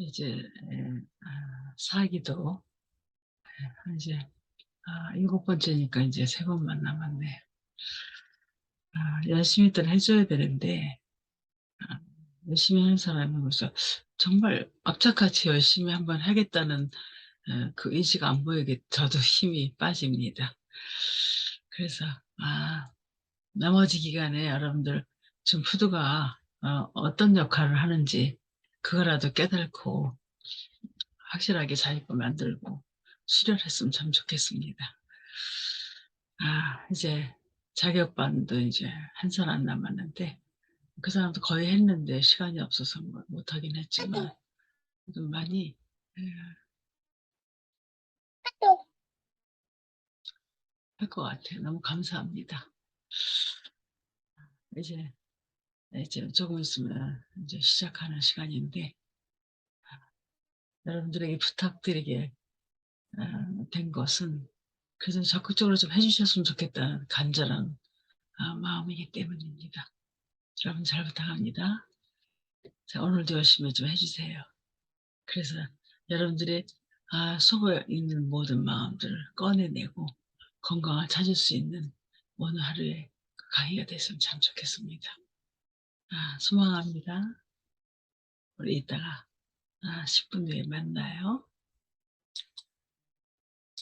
이제 아, 사기도 예, 이제 아, 일곱 번째니까 이제 세 번만 남았네. 아, 열심히들 해줘야 되는데 아, 열심히 하는 사람으로서 정말 악착같이 열심히 한번 하겠다는 어, 그 의지가 안 보이게 저도 힘이 빠집니다. 그래서 아 나머지 기간에 여러분들 좀 푸드가 어, 떤 역할을 하는지 그거라도 깨닫고 확실하게 자기 거 만들고 수련했으면 참 좋겠습니다. 아 이제 자격반도 이제 한 사람 남았는데 그 사람도 거의 했는데 시간이 없어서 뭐 못하긴 했지만 좀 많이 할 것 같아요. 너무 감사합니다. 이제 이제 조금 있으면 이제 시작하는 시간인데 여러분들에게 부탁드리게 어, 된 것은 그래서 적극적으로 좀 해주셨으면 좋겠다는 간절한 아, 마음이기 때문입니다. 여러분 잘 부탁합니다. 자, 오늘도 열심히 좀 해주세요. 그래서 여러분들이 아, 속에 있는 모든 마음들을 꺼내내고 건강을 찾을 수 있는 오늘 하루의 그 강의가 됐으면 참 좋겠습니다. 아, 소망합니다. 우리 이따가 아, 10분 후에 만나요.